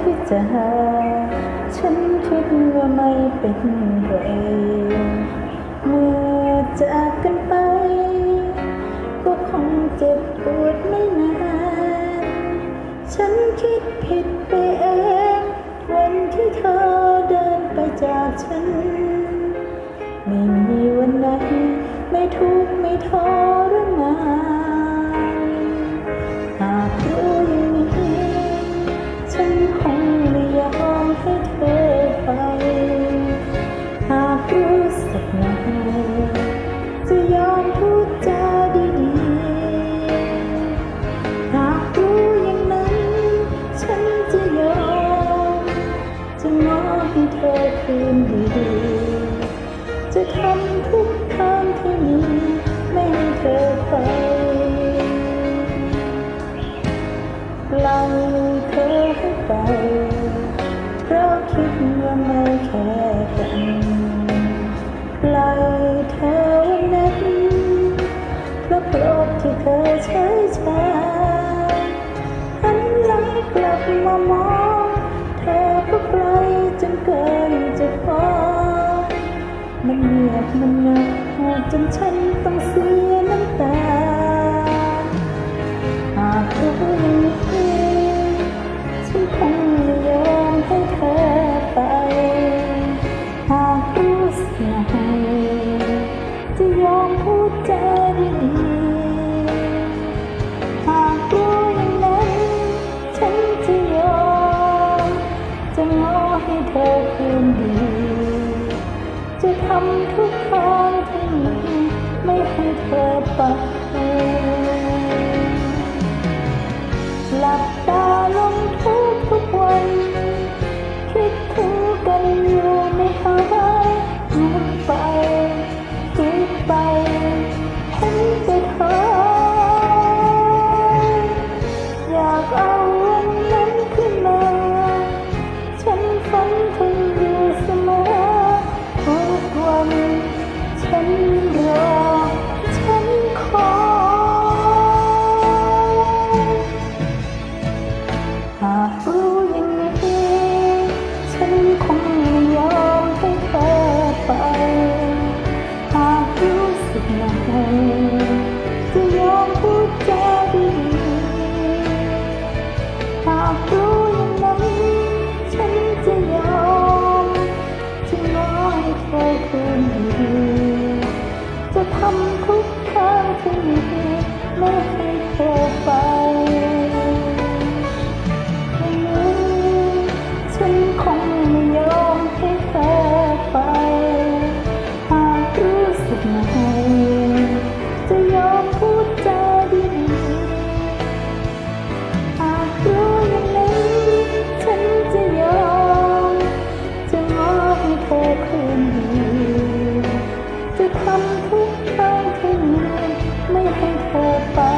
ที่จะฉันคิดว่าไม่เป็นไรเมื่อจากกันไป ก็คงเจ็บปวดไม่นาน ฉันคิดผิดไปเอง วันที่เธอเดินไปจากฉัน ไม่มีวันไหนไม่ทุกข์ไม่ทรมาน จะทำทุกทางที่มีไม่ให้เธอไปปล่อยเธอให้ไปเพราะคิดว่าไม่แค่กันปล่อยเธอวันนั้นเพราะโกรธที่เธอ มันหนียบมันหนักหัวจนฉันต้องเสียน้ำตา หากรู้อย่างฉันคงไม่ยอมให้เธอไป หากรู้สึกไงจะยอมพูดจาดีหากรู้อย่างนั้น ฉันจะยอม จะงอให้เธอคืนดี จะทำทุก ให้เธอไปหลับากรู้อย่างนั้นฉันจะยอมจะงอให้เธอคืนดีจะทำทุกทางที่มีไม่ให้เธอไป ให้เธอคืนดีจะทำทุกทางที่มีไม่ให้เธอไป